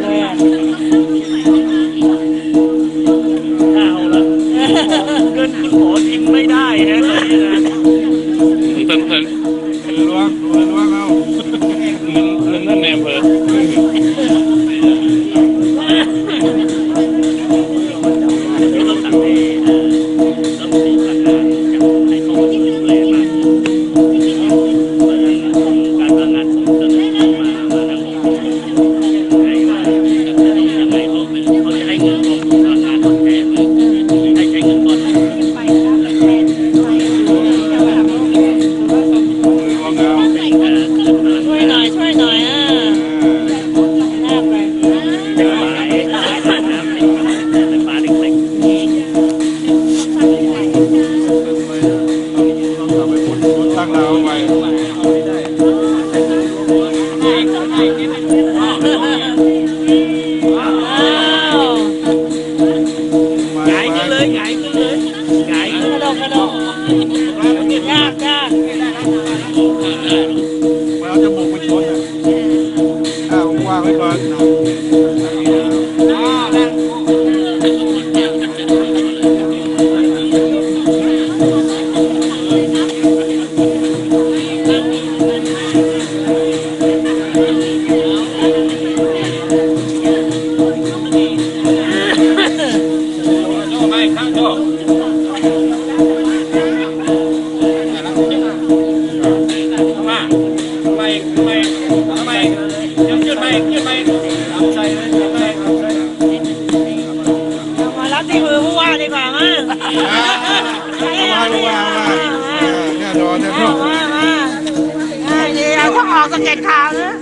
เลยอะเอาละเงินคุณหมอทิ้งไม่ได้ฮะตอนนี้นะ อยช่วยหน่อยอะแนบไปเป็นหมายหมายฐานน้ำเป็นหมายเล็กตั้งาไว้อ้าวๆหงายขึ้นเลยหงายขึ้นกระดกกระดกยากยาก ทำไมทำไมทำไมยังขึ้นไปขึ้นไปทำใจเลยทำใจมารับที่มือผู้ว่าดีกว่ามั้งมาเอามาเอามาแน่นอนแน่นเอนมามาง่ยดีเอาต้องออกสเก็ตข่าวนะ